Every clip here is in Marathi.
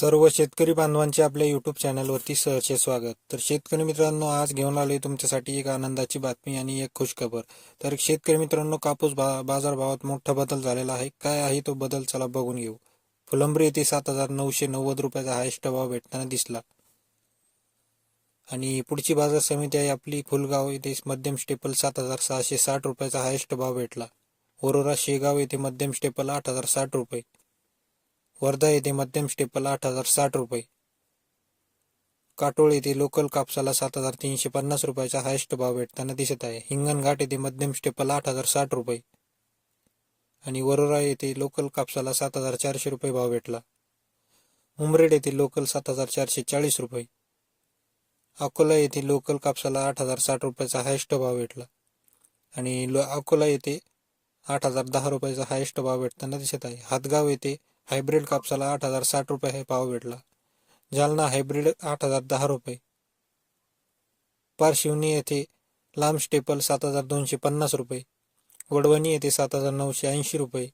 सर्व शेतकरी बांधवांचे आपल्या युट्यूब चॅनलवरती सहर्षे स्वागत. तर शेतकरी मित्रांनो आज घेऊन आलोय तुमच्यासाठी एक आनंदाची बातमी आणि एक खुशखबर. तर शेतकरी मित्रांनो कापूस बा बाजारभावात मोठा बदल झालेला आहे. काय आहे तो बदल? चला बघून घेऊ. फुलंब्री येथे सात हजार नऊशे नव्वद रुपयाचा हायस्ट भाव भेटताना दिसला. आणि पुढची बाजार समिती आहे आपली. फुलगाव येथे मध्यम स्टेपल सात हजार सहाशे साठ रुपयाचा हायस्ट भाव भेटला. ओरोरा शेगाव येथे मध्यम स्टेपल आठ हजार साठ रुपये. वर्धा येथे मध्यम स्टेपल आठ हजार साठ रुपये. काटोळ येथे लोकल कापसाला सात हजार तीनशे पन्नास रुपयाचा हायस्ट भाव भेटताना दिसत आहे. हिंगणघाट येथे मध्यम स्टेपल आठ हजार साठ रुपये. आणि वरोरा येथे लोकल कापसाला सात हजार चारशे रुपये भाव भेटला. उमरेड येथे लोकल सात हजार चारशे चाळीस रुपये. अकोला येथे लोकल कापसाला आठ हजार साठ रुपयाचा हायस्ट भाव भेटला. आणि लो अकोला येथे आठ हजार दहा रुपयाचा हायस्ट भाव भेटताना दिसत आहे. हातगाव येथे हायब्रिड कापसाला आठ हजार साठ रुपये हे भाव भेटला. जालना हायब्रिड आठ हजार दहा रुपये. पारशिवनी येथे लांब स्टेपल सात हजार दोनशे पन्नास रुपये. वडवणी येथे सात हजार नऊशे ऐंशी रुपये.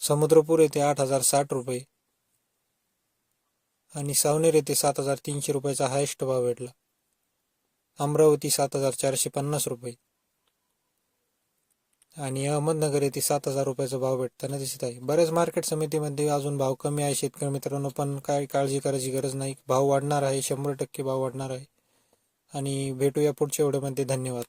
समुद्रपूर येथे आठ हजार साठ रुपये. आणि सावनेर येथे सात हजार तीनशे रुपयाचा हायस्ट भाव भेटला. अमरावती सात हजार चारशे पन्नास रुपये. आणि अहमदनगर येथे सात हजार रुपयाचा भाव भेटताना दिसत आहे. बऱ्याच मार्केट समितीमध्ये अजून भाव कमी आहे. शेतकरी मित्रांनो पण काय काळजी करायची गरज नाही. भाव वाढणार आहे. शंभर टक्के भाव वाढणार आहे. आणि भेटूया पुढच्या एवढ्यामध्ये. धन्यवाद.